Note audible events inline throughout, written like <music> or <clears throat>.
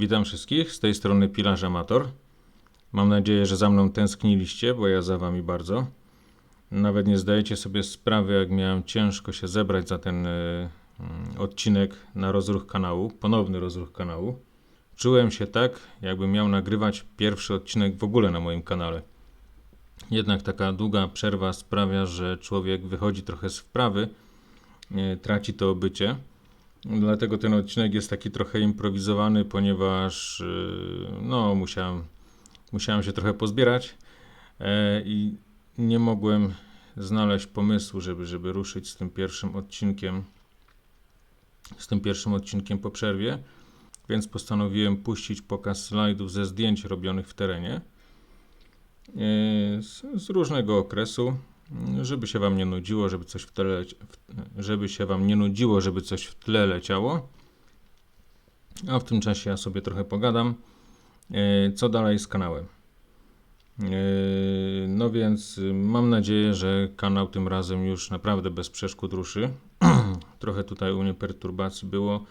Witam wszystkich, z tej strony Pilarz Amator. Mam nadzieję, że za mną tęskniliście, bo ja za wami bardzo. Nawet nie zdajecie sobie sprawy, jak miałem ciężko się zebrać za ten mm, odcinek na rozruch kanału, ponowny rozruch kanału. Czułem się tak, jakbym miał nagrywać pierwszy odcinek w ogóle na moim kanale. Jednak taka długa przerwa sprawia, że człowiek wychodzi trochę z wprawy, e, traci to bycie. Dlatego ten odcinek jest taki trochę improwizowany, ponieważ yy, no, musiałem, musiałem się trochę pozbierać e, i nie mogłem znaleźć pomysłu, żeby, żeby ruszyć z tym pierwszym odcinkiem, z tym pierwszym odcinkiem po przerwie, więc postanowiłem puścić pokaz slajdów ze zdjęć robionych w terenie e, z, z różnego okresu, żeby się wam nie nudziło, żeby coś w tle, żeby się wam nie nudziło, żeby coś w tle leciało. A w tym czasie ja sobie trochę pogadam. E, Co dalej z kanałem? E, No więc y, mam nadzieję, że kanał tym razem już naprawdę bez przeszkód ruszy. <clears throat> trochę tutaj u mnie perturbacji było.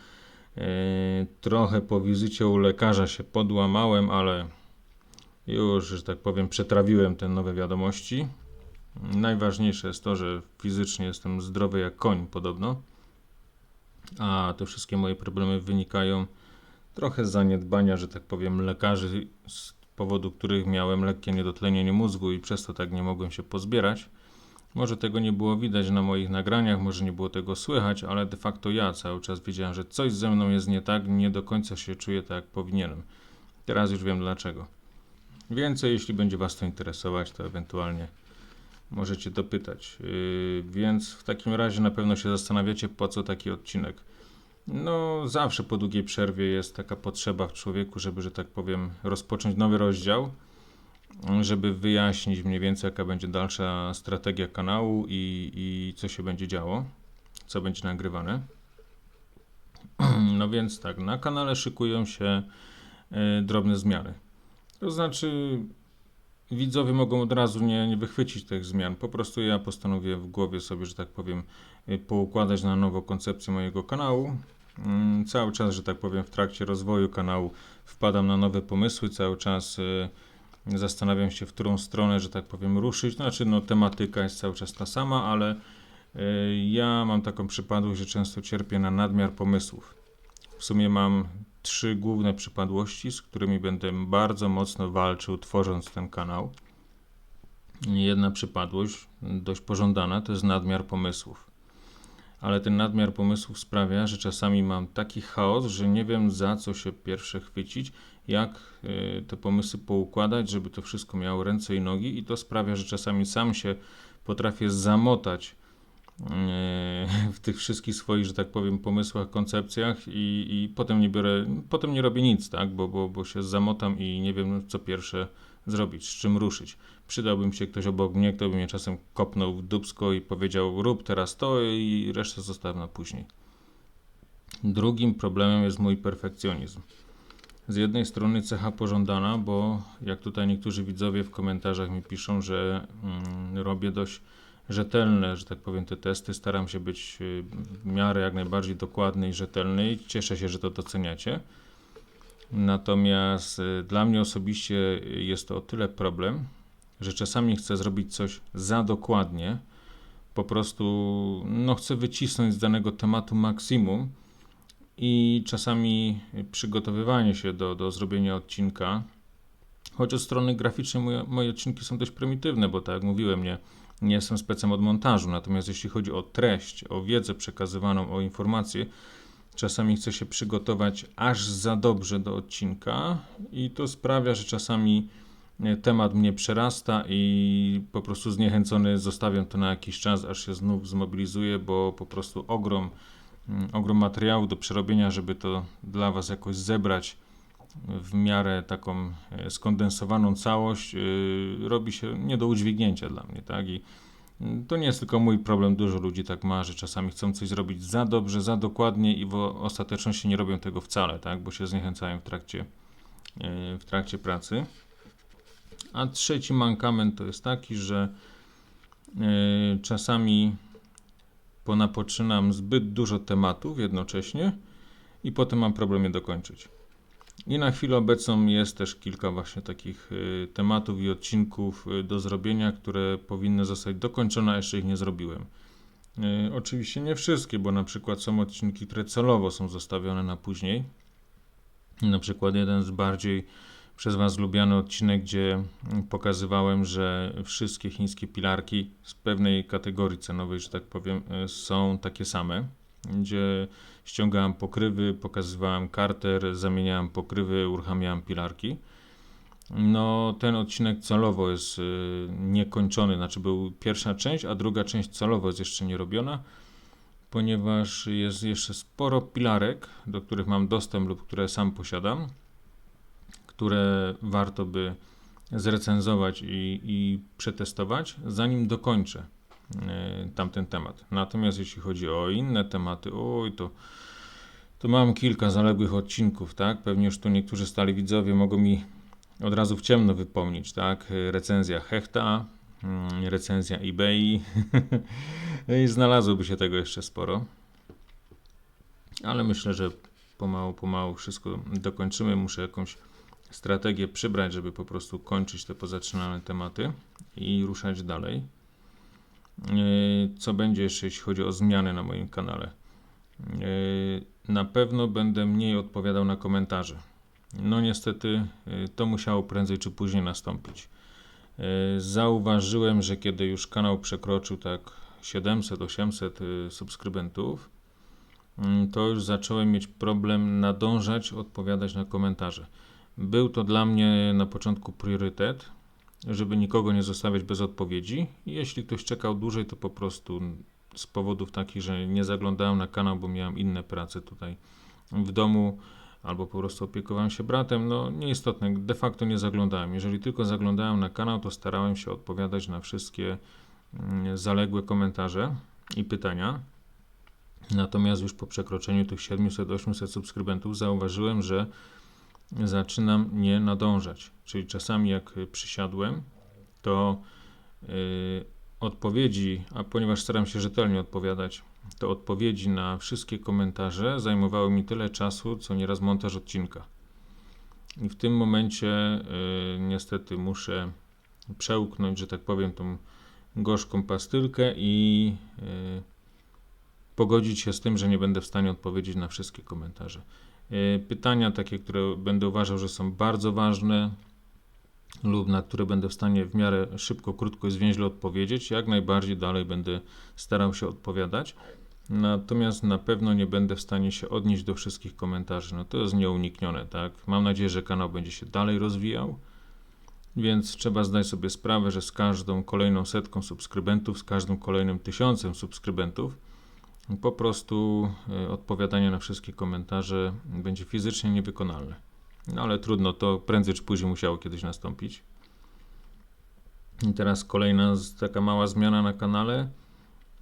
E, Trochę po wizycie u lekarza się podłamałem, ale już, że tak powiem, przetrawiłem te nowe wiadomości. Najważniejsze jest to, że fizycznie jestem zdrowy jak koń podobno, a te wszystkie moje problemy wynikają trochę z zaniedbania, że tak powiem, lekarzy, z powodu których miałem lekkie niedotlenienie mózgu i przez to tak nie mogłem się pozbierać. Może tego nie było widać na moich nagraniach, może nie było tego słychać, ale de facto ja cały czas wiedziałem, że coś ze mną jest nie tak, nie do końca się czuję tak, jak powinienem. Teraz już wiem dlaczego. Więcej, jeśli będzie Was to interesować, to ewentualnie możecie dopytać. Yy, więc w takim razie na pewno się zastanawiacie, po co taki odcinek. No, zawsze po długiej przerwie jest taka potrzeba w człowieku, żeby, że tak powiem, rozpocząć nowy rozdział, żeby wyjaśnić mniej więcej, jaka będzie dalsza strategia kanału i, i co się będzie działo, co będzie nagrywane. No więc tak, na kanale szykują się yy, drobne zmiany. To znaczy, widzowie mogą od razu nie, nie wychwycić tych zmian. Po prostu ja postanowię w głowie sobie, że tak powiem, y, poukładać na nowo koncepcję mojego kanału. Mm, Cały czas, że tak powiem, w trakcie rozwoju kanału wpadam na nowe pomysły, cały czas y, zastanawiam się, w którą stronę, że tak powiem, ruszyć. Znaczy, no, tematyka jest cały czas ta sama, ale y, ja mam taką przypadłość, że często cierpię na nadmiar pomysłów. W sumie mam trzy główne przypadłości, z którymi będę bardzo mocno walczył, tworząc ten kanał. Jedna przypadłość, dość pożądana, to jest nadmiar pomysłów. Ale ten nadmiar pomysłów sprawia, że czasami mam taki chaos, że nie wiem za co się pierwsze chwycić, jak y, te pomysły poukładać, żeby to wszystko miało ręce i nogi, i to sprawia, że czasami sam się potrafię zamotać <laughs> w tych wszystkich swoich, że tak powiem, pomysłach, koncepcjach i, i potem nie biorę, potem nie robię nic, tak, bo, bo, bo się zamotam i nie wiem, co pierwsze zrobić, z czym ruszyć. Przydałby mi się ktoś obok mnie, kto by mnie czasem kopnął w dubsko i powiedział, rób teraz to i resztę zostaw na później. Drugim problemem jest mój perfekcjonizm. Z jednej strony cecha pożądana, bo jak tutaj niektórzy widzowie w komentarzach mi piszą, że mm, robię dość rzetelne, że tak powiem, te testy. Staram się być y, w miarę jak najbardziej dokładny i rzetelny i cieszę się, że to doceniacie. Natomiast y, dla mnie osobiście jest to o tyle problem, że czasami chcę zrobić coś za dokładnie, po prostu no, chcę wycisnąć z danego tematu maksimum i czasami przygotowywanie się do, do zrobienia odcinka, choć od strony graficznej moje, moje odcinki są dość prymitywne, bo tak jak mówiłem, nie, nie jestem specem od montażu, natomiast jeśli chodzi o treść, o wiedzę przekazywaną, o informacje, czasami chcę się przygotować aż za dobrze do odcinka i to sprawia, że czasami e, temat mnie przerasta i po prostu zniechęcony zostawiam to na jakiś czas, aż się znów zmobilizuję, bo po prostu ogrom, mm, ogrom materiału do przerobienia, żeby to dla Was jakoś zebrać w miarę taką e, skondensowaną całość yy, robi się nie do udźwignięcia dla mnie, tak? I mm, to nie jest tylko mój problem, dużo ludzi tak ma, że czasami chcą coś zrobić za dobrze, za dokładnie i w ostateczności nie robią tego wcale, tak? Bo się zniechęcają w trakcie, yy, w trakcie pracy. A trzeci mankament to jest taki, że czasami ponapoczynam zbyt dużo tematów jednocześnie i potem mam problem je dokończyć. I na chwilę obecną jest też kilka właśnie takich y, tematów i odcinków y, do zrobienia, które powinny zostać dokończone, a jeszcze ich nie zrobiłem. Y, Oczywiście nie wszystkie, bo na przykład są odcinki, które celowo są zostawione na później. Na przykład jeden z bardziej przez Was lubiany odcinek, gdzie mm, pokazywałem, że wszystkie chińskie pilarki z pewnej kategorii cenowej, że tak powiem, są takie same, gdzie ściągałem pokrywy, pokazywałem karter, zamieniałem pokrywy, uruchamiałem pilarki. No, ten odcinek celowo jest y, niekończony, znaczy był pierwsza część, a druga część celowo jest jeszcze nie robiona, ponieważ jest jeszcze sporo pilarek, do których mam dostęp lub które sam posiadam, które warto by zrecenzować i, i przetestować, zanim dokończę tamten temat. Natomiast jeśli chodzi o inne tematy, oj, to, to mam kilka zaległych odcinków, tak? Pewnie już tu niektórzy stali widzowie mogą mi od razu w ciemno wypomnieć, tak? Recenzja Hechta, mm, recenzja eBay <laughs> i znalazłoby się tego jeszcze sporo. Ale myślę, że pomału, pomału wszystko dokończymy. Muszę jakąś strategię przybrać, żeby po prostu kończyć te pozaczynane tematy i ruszać dalej. Yy, Co będzie jeszcze, jeśli chodzi o zmiany na moim kanale? Yy, Na pewno będę mniej odpowiadał na komentarze. No niestety y, to musiało prędzej czy później nastąpić. Zauważyłem, że kiedy już kanał przekroczył tak 700-800 y, subskrybentów, mm, to już zacząłem mieć problem nadążać, odpowiadać na komentarze. Był to dla mnie na początku priorytet, żeby nikogo nie zostawiać bez odpowiedzi. Jeśli ktoś czekał dłużej, to po prostu z powodów takich, że nie zaglądałem na kanał, bo miałem inne prace tutaj w domu albo po prostu opiekowałem się bratem, no nieistotne, de facto nie zaglądałem. Jeżeli tylko zaglądałem na kanał, to starałem się odpowiadać na wszystkie mm, zaległe komentarze i pytania. Natomiast już po przekroczeniu tych 700-800 subskrybentów zauważyłem, że zaczynam nie nadążać. Czyli czasami jak przysiadłem, to yy, odpowiedzi, a ponieważ staram się rzetelnie odpowiadać, to odpowiedzi na wszystkie komentarze zajmowały mi tyle czasu, co nieraz montaż odcinka. I w tym momencie y, niestety muszę przełknąć, że tak powiem, tą gorzką pastylkę i y, pogodzić się z tym, że nie będę w stanie odpowiedzieć na wszystkie komentarze. Y, pytania takie, które będę uważał, że są bardzo ważne lub na które będę w stanie w miarę szybko, krótko i zwięźle odpowiedzieć, jak najbardziej dalej będę starał się odpowiadać. Natomiast na pewno nie będę w stanie się odnieść do wszystkich komentarzy. No to jest nieuniknione, tak? Mam nadzieję, że kanał będzie się dalej rozwijał. Więc trzeba zdać sobie sprawę, że z każdą kolejną setką subskrybentów, z każdym kolejnym tysiącem subskrybentów, po prostu y, odpowiadanie na wszystkie komentarze będzie fizycznie niewykonalne. No ale trudno, to prędzej czy później musiało kiedyś nastąpić. I teraz kolejna taka mała zmiana na kanale.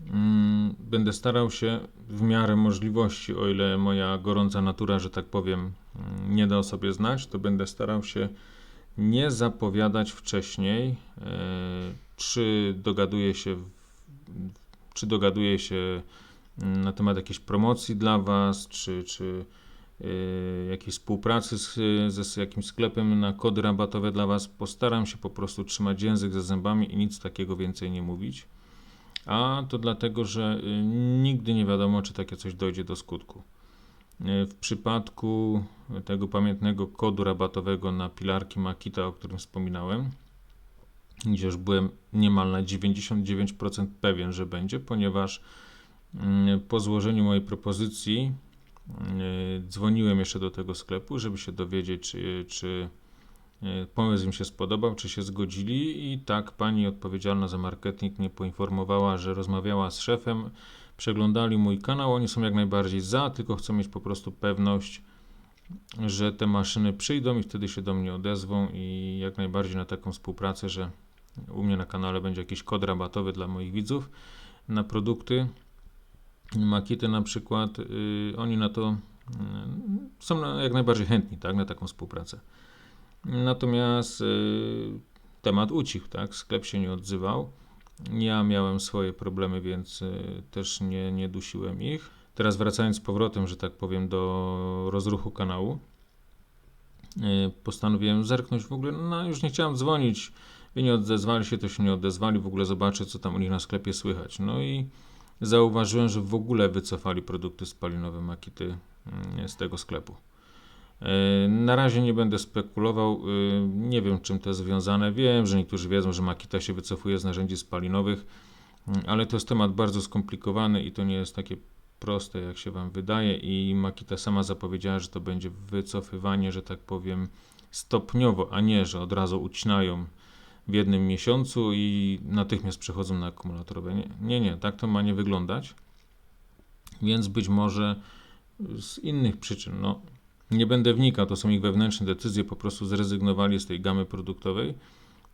Mm, Będę starał się w miarę możliwości, o ile moja gorąca natura, że tak powiem, mm, nie da o sobie znać, to będę starał się nie zapowiadać wcześniej, e, czy dogaduję się, czy dogaduję się na temat jakiejś promocji dla Was, czy, czy e, jakiejś współpracy z, ze z jakimś sklepem na kody rabatowe dla Was. Postaram się po prostu trzymać język za zębami i nic takiego więcej nie mówić. A to dlatego, że y, nigdy nie wiadomo, czy takie coś dojdzie do skutku. Y, W przypadku tego pamiętnego kodu rabatowego na pilarki Makita, o którym wspominałem, gdzie już byłem niemal na 99% pewien, że będzie, ponieważ po złożeniu mojej propozycji y, dzwoniłem jeszcze do tego sklepu, żeby się dowiedzieć, czy, czy E, Pomysł im się spodobał, czy się zgodzili. I tak pani odpowiedzialna za marketing mnie poinformowała, że rozmawiała z szefem, przeglądali mój kanał, oni są jak najbardziej za, tylko chcą mieć po prostu pewność, że te maszyny przyjdą i wtedy się do mnie odezwą. I jak najbardziej na taką współpracę, że u mnie na kanale będzie jakiś kod rabatowy dla moich widzów na produkty, makity na przykład, yy, oni na to yy, są jak najbardziej chętni, tak, na taką współpracę. Natomiast y, temat ucichł, tak? Sklep się nie odzywał. Ja miałem swoje problemy, więc y, też nie, nie dusiłem ich. Teraz wracając z powrotem, że tak powiem, do rozruchu kanału. y, postanowiłem zerknąć w ogóle, no już nie chciałem dzwonić, i nie odezwali się, to się nie odezwali, w ogóle zobaczę, co tam u nich na sklepie słychać. No i zauważyłem, że w ogóle wycofali produkty spalinowe Makity mm, z tego sklepu. E, Na razie nie będę spekulował, y, nie wiem czym to jest związane. Wiem, że niektórzy wiedzą, że Makita się wycofuje z narzędzi spalinowych, mm, ale to jest temat bardzo skomplikowany i to nie jest takie proste, jak się Wam wydaje. I Makita sama zapowiedziała, że to będzie wycofywanie, że tak powiem, stopniowo, a nie, że od razu ucinają w jednym miesiącu i natychmiast przechodzą na akumulatorowe. Nie, nie, nie, tak to ma nie wyglądać. Więc być może z innych przyczyn, no nie będę wnikał, to są ich wewnętrzne decyzje, po prostu zrezygnowali z tej gamy produktowej.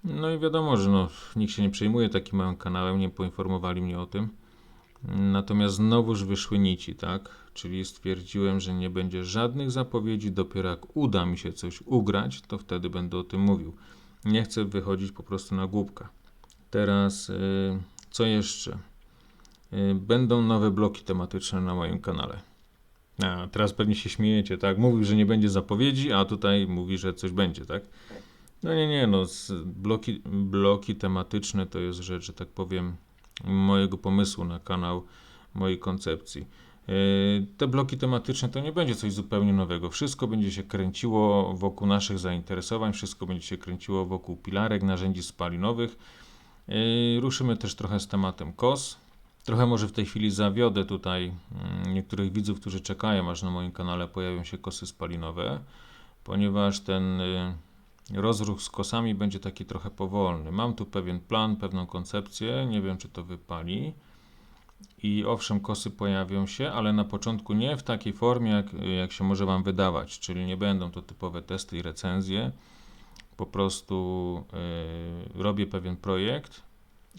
No i wiadomo, że no, nikt się nie przejmuje takim małym kanałem, nie poinformowali mnie o tym. Natomiast znowuż wyszły nici, tak? Czyli stwierdziłem, że nie będzie żadnych zapowiedzi, dopiero jak uda mi się coś ugrać, to wtedy będę o tym mówił. Nie chcę wychodzić po prostu na głupka. Teraz, y, co jeszcze? Y, Będą nowe bloki tematyczne na moim kanale. A, teraz pewnie się śmiejecie, tak? Mówił, że nie będzie zapowiedzi, a tutaj mówi, że coś będzie, tak? No nie, nie, no bloki, bloki tematyczne to jest rzecz, że tak powiem, mojego pomysłu na kanał, mojej koncepcji. Yy, Te bloki tematyczne to nie będzie coś zupełnie nowego. Wszystko będzie się kręciło wokół naszych zainteresowań, wszystko będzie się kręciło wokół pilarek, narzędzi spalinowych. Yy, Ruszymy też trochę z tematem KOS. Trochę może w tej chwili zawiodę tutaj mm, niektórych widzów, którzy czekają, aż na moim kanale pojawią się kosy spalinowe, ponieważ ten y, rozruch z kosami będzie taki trochę powolny. Mam tu pewien plan, pewną koncepcję, nie wiem czy to wypali. I owszem, kosy pojawią się, ale na początku nie w takiej formie, jak, jak się może Wam wydawać, czyli nie będą to typowe testy i recenzje. Po prostu y, robię pewien projekt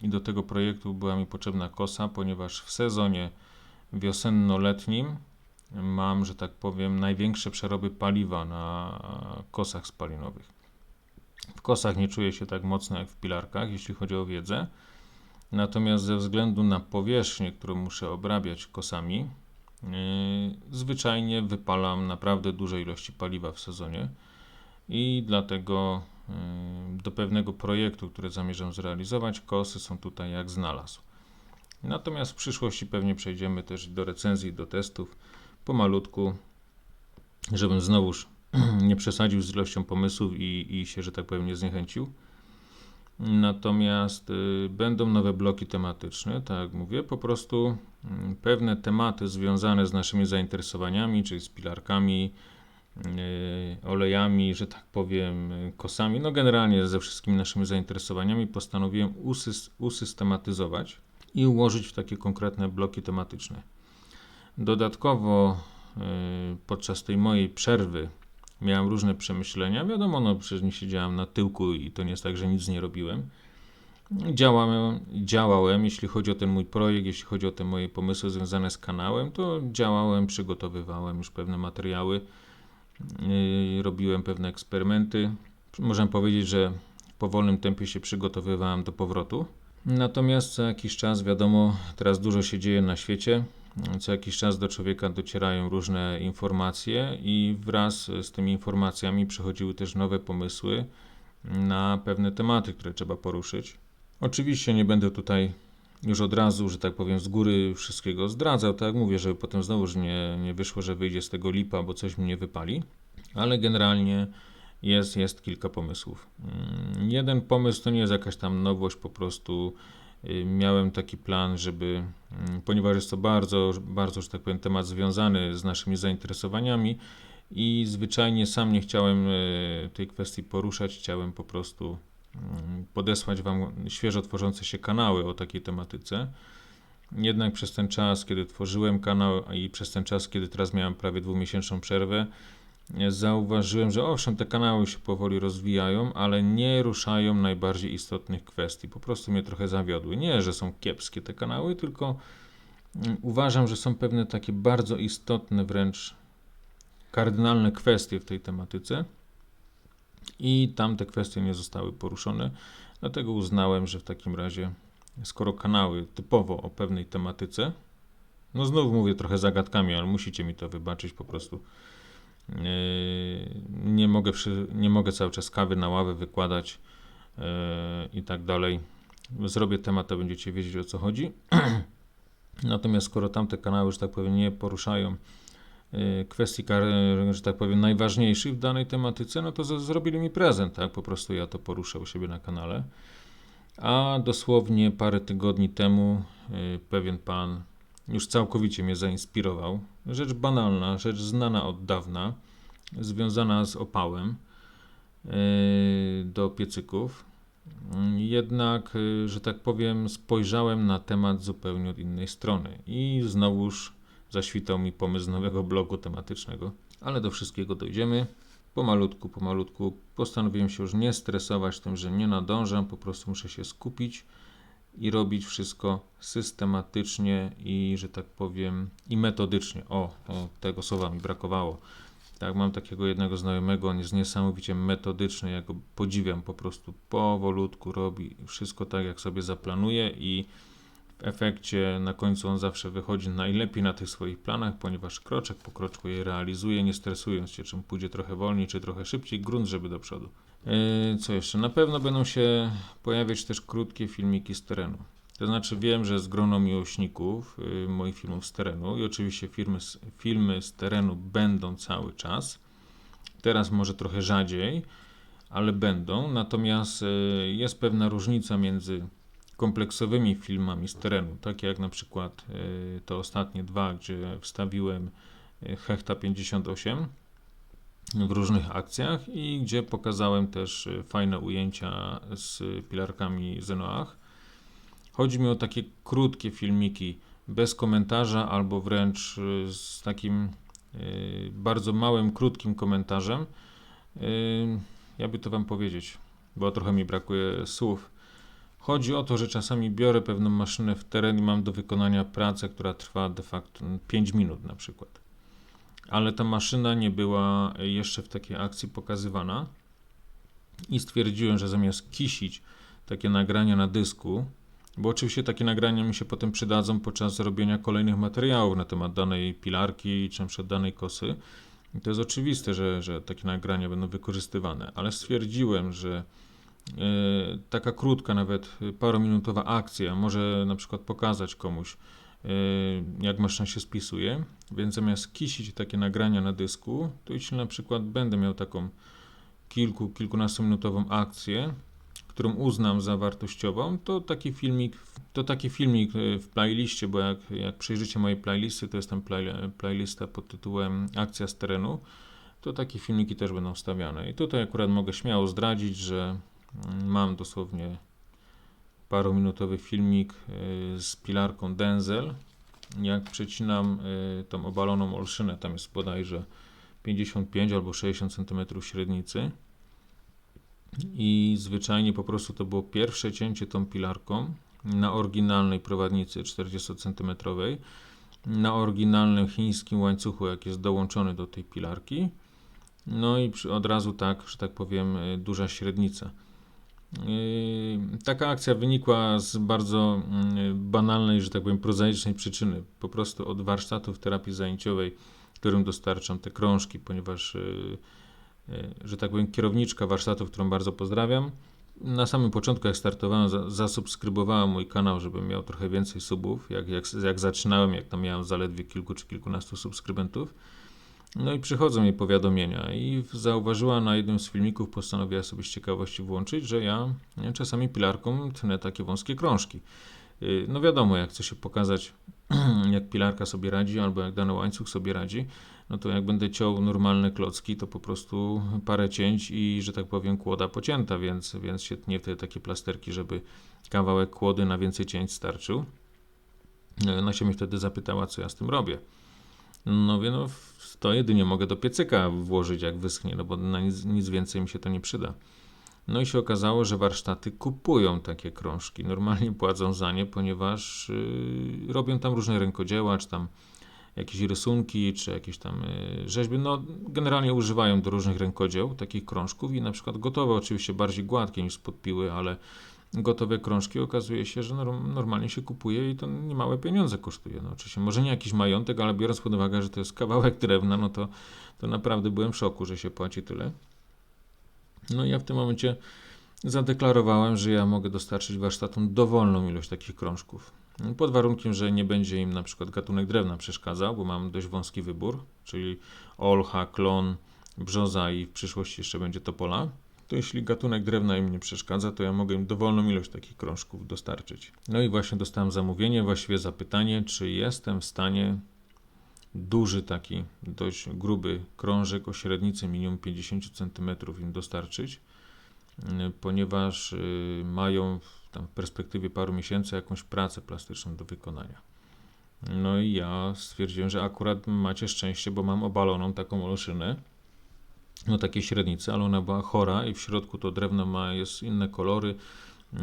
i do tego projektu była mi potrzebna kosa, ponieważ w sezonie wiosenno-letnim mam, że tak powiem, największe przeroby paliwa na kosach spalinowych. W kosach nie czuję się tak mocno jak w pilarkach, jeśli chodzi o wiedzę. Natomiast ze względu na powierzchnię, którą muszę obrabiać kosami, yy, zwyczajnie wypalam naprawdę duże ilości paliwa w sezonie i dlatego yy, do pewnego projektu, który zamierzam zrealizować, kosy są tutaj jak znalazł. Natomiast w przyszłości pewnie przejdziemy też do recenzji, do testów pomalutku, żebym znowuż <clears throat> nie przesadził z ilością pomysłów i, i się, że tak powiem, nie zniechęcił. Natomiast y, będą nowe bloki tematyczne, tak jak mówię, po prostu mm, pewne tematy związane z naszymi zainteresowaniami, czyli z pilarkami, y, olejami, że tak powiem, y, kosami, no generalnie ze wszystkimi naszymi zainteresowaniami postanowiłem usys- usystematyzować i ułożyć w takie konkretne bloki tematyczne. Dodatkowo podczas tej mojej przerwy miałem różne przemyślenia. Wiadomo, no przecież nie siedziałem na tyłku i to nie jest tak, że nic nie robiłem. Działałem, działałem, jeśli chodzi o ten mój projekt, jeśli chodzi o te moje pomysły związane z kanałem, to działałem, przygotowywałem już pewne materiały, yy, robiłem pewne eksperymenty. Możemy powiedzieć, że w powolnym tempie się przygotowywałem do powrotu. Natomiast co jakiś czas, wiadomo, teraz dużo się dzieje na świecie. Co jakiś czas do człowieka docierają różne informacje, i wraz z tymi informacjami przychodziły też nowe pomysły na pewne tematy, które trzeba poruszyć. Oczywiście nie będę tutaj już od razu, że tak powiem, z góry wszystkiego zdradzał, tak jak mówię, żeby potem znowuż nie, nie wyszło, że wyjdzie z tego lipa, bo coś mnie wypali, ale generalnie jest, jest kilka pomysłów. Mm, Jeden pomysł to nie jest jakaś tam nowość, po prostu miałem taki plan, żeby, mm, ponieważ jest to bardzo, bardzo, że tak powiem, temat związany z naszymi zainteresowaniami i zwyczajnie sam nie chciałem y, tej kwestii poruszać, chciałem po prostu mm, podesłać Wam świeżo tworzące się kanały o takiej tematyce. Jednak przez ten czas, kiedy tworzyłem kanał i przez ten czas, kiedy teraz miałem prawie dwumiesięczną przerwę, zauważyłem, że owszem, te kanały się powoli rozwijają, ale nie ruszają najbardziej istotnych kwestii. Po prostu mnie trochę zawiodły. Nie, że są kiepskie te kanały, tylko mm, uważam, że są pewne takie bardzo istotne, wręcz kardynalne kwestie w tej tematyce i tam te kwestie nie zostały poruszone. Dlatego uznałem, że w takim razie, skoro kanały typowo o pewnej tematyce, no znowu mówię trochę zagadkami, ale musicie mi to wybaczyć po prostu nie mogę, przy, nie mogę cały czas kawy na ławę wykładać yy, i tak dalej. Zrobię temat, to będziecie wiedzieć o co chodzi. <clears throat> Natomiast skoro tamte kanały, że tak powiem, nie poruszają yy, kwestii, że tak powiem, najważniejszych w danej tematyce, no to zrobili mi prezent, tak? Po prostu ja to poruszę u siebie na kanale. A dosłownie parę tygodni temu yy, pewien pan już całkowicie mnie zainspirował. Rzecz banalna, rzecz znana od dawna, związana z opałem yy, do piecyków. Jednak, yy, że tak powiem, spojrzałem na temat zupełnie od innej strony i znowuż zaświtał mi pomysł nowego blogu tematycznego, ale do wszystkiego dojdziemy. Pomalutku, pomalutku postanowiłem się już nie stresować tym, że nie nadążam, po prostu muszę się skupić i robić wszystko systematycznie i, że tak powiem, i metodycznie. O, o tego słowa mi brakowało. Tak, mam takiego jednego znajomego, on jest niesamowicie metodyczny, ja go podziwiam, po prostu powolutku robi wszystko tak, jak sobie zaplanuje i w efekcie na końcu on zawsze wychodzi najlepiej na tych swoich planach, ponieważ kroczek po kroczku je realizuje, nie stresując się, czym pójdzie trochę wolniej, czy trochę szybciej, grunt, żeby do przodu. Yy, co jeszcze? Na pewno będą się pojawiać też krótkie filmiki z terenu. To znaczy wiem, że jest grono miłośników yy, moich filmów z terenu i oczywiście filmy z, filmy z terenu będą cały czas. Teraz może trochę rzadziej, ale będą. Natomiast yy, jest pewna różnica między kompleksowymi filmami z terenu, takie jak na przykład te ostatnie dwa, gdzie wstawiłem Hechta 58 w różnych akcjach i gdzie pokazałem też y, fajne ujęcia z pilarkami Zenoach. Chodzi mi o takie krótkie filmiki bez komentarza albo wręcz y, z takim y, bardzo małym, krótkim komentarzem. Jakby to Wam powiedzieć, bo trochę mi brakuje słów. Chodzi o to, że czasami biorę pewną maszynę w teren i mam do wykonania pracę, która trwa de facto 5 minut na przykład ale ta maszyna nie była jeszcze w takiej akcji pokazywana i stwierdziłem, że zamiast kisić takie nagrania na dysku, bo oczywiście takie nagrania mi się potem przydadzą podczas robienia kolejnych materiałów na temat danej pilarki czy przed danej kosy. I to jest oczywiste, że, że takie nagrania będą wykorzystywane, ale stwierdziłem, że e, taka krótka, nawet parominutowa akcja może na przykład pokazać komuś, jak maszyna się spisuje, więc zamiast kisić takie nagrania na dysku, to jeśli na przykład będę miał taką kilku, kilkunastominutową akcję, którą uznam za wartościową, to taki filmik, to taki filmik e, w playliście, bo jak, jak przejrzycie moje playlisty, to jest tam play, playlista pod tytułem Akcja z terenu, to takie filmiki też będą wstawiane. I tutaj akurat mogę śmiało zdradzić, że mm, mam dosłownie parominutowy filmik y, z pilarką Denzel. Jak przecinam y, tą obaloną olszynę, tam jest bodajże 55 albo 60 cm średnicy. I zwyczajnie po prostu to było pierwsze cięcie tą pilarką na oryginalnej prowadnicy 40 cm, na oryginalnym chińskim łańcuchu, jak jest dołączony do tej pilarki. No i od razu tak, że tak powiem, y, duża średnica. Yy, Taka akcja wynikła z bardzo mm, banalnej, że tak powiem, prozaicznej przyczyny. Po prostu od warsztatów terapii zajęciowej, którym dostarczam te krążki, ponieważ, yy, yy, że tak powiem, kierowniczka warsztatów, którą bardzo pozdrawiam, na samym początku, jak startowałem, za- zasubskrybowała mój kanał, żebym miał trochę więcej subów. Jak, jak, jak zaczynałem, jak tam miałem zaledwie kilku czy kilkunastu subskrybentów. No i przychodzą jej powiadomienia i zauważyła na jednym z filmików, postanowiła sobie z ciekawości włączyć, że ja czasami pilarką tnę takie wąskie krążki. Yy, No wiadomo, jak chce się pokazać, <clears throat> jak pilarka sobie radzi, albo jak dany łańcuch sobie radzi, no to jak będę ciął normalne klocki, to po prostu parę cięć i, że tak powiem, kłoda pocięta, więc, więc się tnie te takie plasterki, żeby kawałek kłody na więcej cięć starczył. No, się mnie wtedy zapytała, co ja z tym robię. No wie, no to jedynie mogę do piecyka włożyć, jak wyschnie, no bo na nic, nic więcej mi się to nie przyda. No i się okazało, że warsztaty kupują takie krążki, normalnie płacą za nie, ponieważ yy, robią tam różne rękodzieła, czy tam jakieś rysunki, czy jakieś tam yy, rzeźby, no generalnie używają do różnych rękodzieł takich krążków i na przykład gotowe, oczywiście bardziej gładkie niż podpiły, ale gotowe krążki okazuje się, że norm- normalnie się kupuje i to niemałe pieniądze kosztuje. No oczywiście może nie jakiś majątek, ale biorąc pod uwagę, że to jest kawałek drewna, no to, to naprawdę byłem w szoku, że się płaci tyle. No i ja w tym momencie zadeklarowałem, że ja mogę dostarczyć warsztatom dowolną ilość takich krążków. Pod warunkiem, że nie będzie im na przykład gatunek drewna przeszkadzał, bo mam dość wąski wybór, czyli olcha, klon, brzoza i w przyszłości jeszcze będzie topola. To jeśli gatunek drewna im nie przeszkadza, to ja mogę im dowolną ilość takich krążków dostarczyć. No i właśnie dostałem zamówienie, właściwie zapytanie, czy jestem w stanie duży taki, dość gruby krążek o średnicy minimum 50 cm im dostarczyć, y, ponieważ y, mają tam w perspektywie paru miesięcy jakąś pracę plastyczną do wykonania. No i ja stwierdziłem, że akurat macie szczęście, bo mam obaloną taką olszynę, no takiej średnicy, ale ona była chora i w środku to drewno ma, jest inne kolory,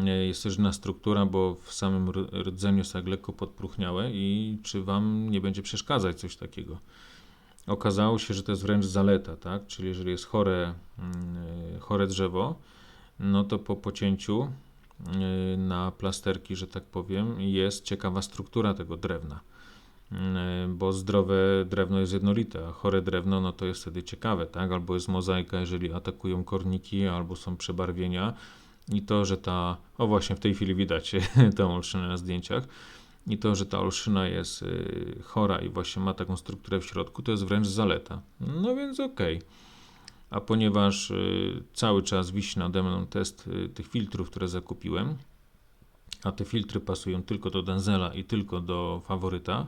y, jest też inna struktura, bo w samym rdzeniu jest tak lekko podpruchniałe i czy Wam nie będzie przeszkadzać coś takiego. Okazało się, że to jest wręcz zaleta, tak? Czyli jeżeli jest chore, mm, chore drzewo, no to po pocięciu y, na plasterki, że tak powiem, jest ciekawa struktura tego drewna. Y, Bo zdrowe drewno jest jednolite, a chore drewno, no to jest wtedy ciekawe, tak? Albo jest mozaika, jeżeli atakują korniki, albo są przebarwienia. I to, że ta, o właśnie w tej chwili widać <laughs> tę olszynę na zdjęciach, i to, że ta olszyna jest y, chora i właśnie ma taką strukturę w środku, to jest wręcz zaleta. No więc okej. A ponieważ y, cały czas wisi nade mną test y, tych filtrów, które zakupiłem, a te filtry pasują tylko do Denzela i tylko do faworyta,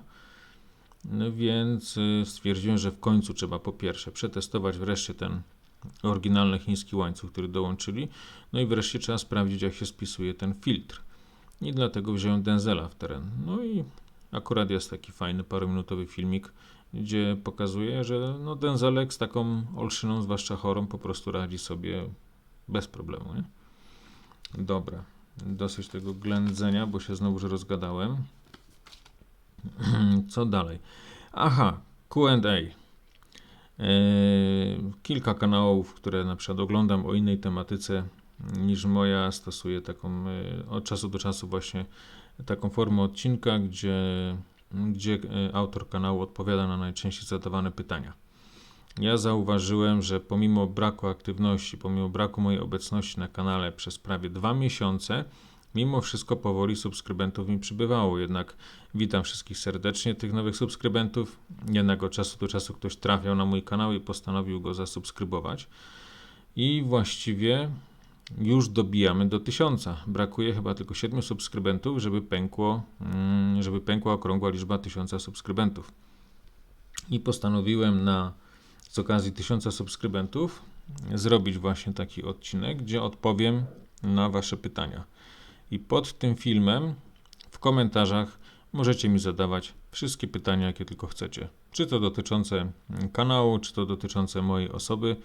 no więc y, stwierdziłem, że w końcu trzeba po pierwsze przetestować wreszcie ten oryginalny chiński łańcuch, który dołączyli, no i wreszcie trzeba sprawdzić, jak się spisuje ten filtr. I dlatego wziąłem Denzela w teren. No i akurat jest taki fajny, parominutowy filmik, gdzie pokazuje, że no Denzelek z taką olszyną, zwłaszcza chorą, po prostu radzi sobie bez problemu. Nie? Dobra, dosyć tego ględzenia, bo się znowu już rozgadałem. <clears throat> Co dalej? Aha, Q&A. Eee, kilka kanałów, które na przykład oglądam o innej tematyce niż moja, stosuję taką e, od czasu do czasu właśnie taką formę odcinka, gdzie, gdzie e, autor kanału odpowiada na najczęściej zadawane pytania. Ja zauważyłem, że pomimo braku aktywności, pomimo braku mojej obecności na kanale przez prawie dwa miesiące, mimo wszystko powoli subskrybentów mi przybywało. Jednak witam wszystkich serdecznie, tych nowych subskrybentów. Jednak od czasu do czasu ktoś trafiał na mój kanał i postanowił go zasubskrybować. I właściwie już dobijamy do tysiąca. Brakuje chyba tylko 7 subskrybentów, żeby pękło, mm, żeby pękła okrągła liczba tysiąca subskrybentów. I postanowiłem na z okazji tysiąca subskrybentów zrobić właśnie taki odcinek, gdzie odpowiem na Wasze pytania. I pod tym filmem w komentarzach możecie mi zadawać wszystkie pytania, jakie tylko chcecie. Czy to dotyczące mm, kanału, czy to dotyczące mojej osoby.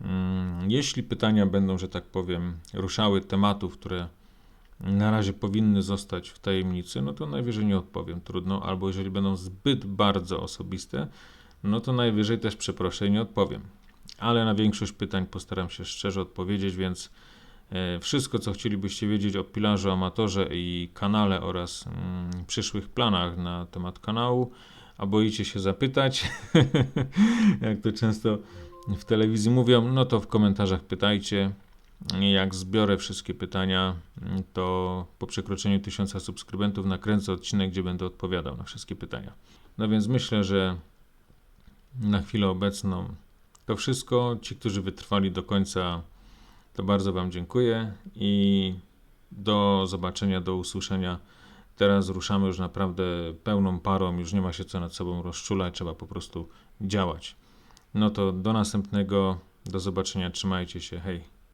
Mm, Jeśli pytania będą, że tak powiem, ruszały tematów, które na razie powinny zostać w tajemnicy, no to najwyżej nie odpowiem, trudno. Albo jeżeli będą zbyt bardzo osobiste, no to najwyżej też przeproszę i nie odpowiem. Ale na większość pytań postaram się szczerze odpowiedzieć, więc wszystko, co chcielibyście wiedzieć o pilarzu, amatorze i kanale oraz mm, przyszłych planach na temat kanału, a boicie się zapytać, <laughs> jak to często w telewizji mówią, no to w komentarzach pytajcie. Jak zbiorę wszystkie pytania, to po przekroczeniu tysiąca subskrybentów nakręcę odcinek, gdzie będę odpowiadał na wszystkie pytania. No więc myślę, że na chwilę obecną to wszystko. Ci, którzy wytrwali do końca, to bardzo Wam dziękuję i do zobaczenia, do usłyszenia. Teraz ruszamy już naprawdę pełną parą, już nie ma się co nad sobą rozczulać, trzeba po prostu działać. No to do następnego, do zobaczenia, trzymajcie się, hej.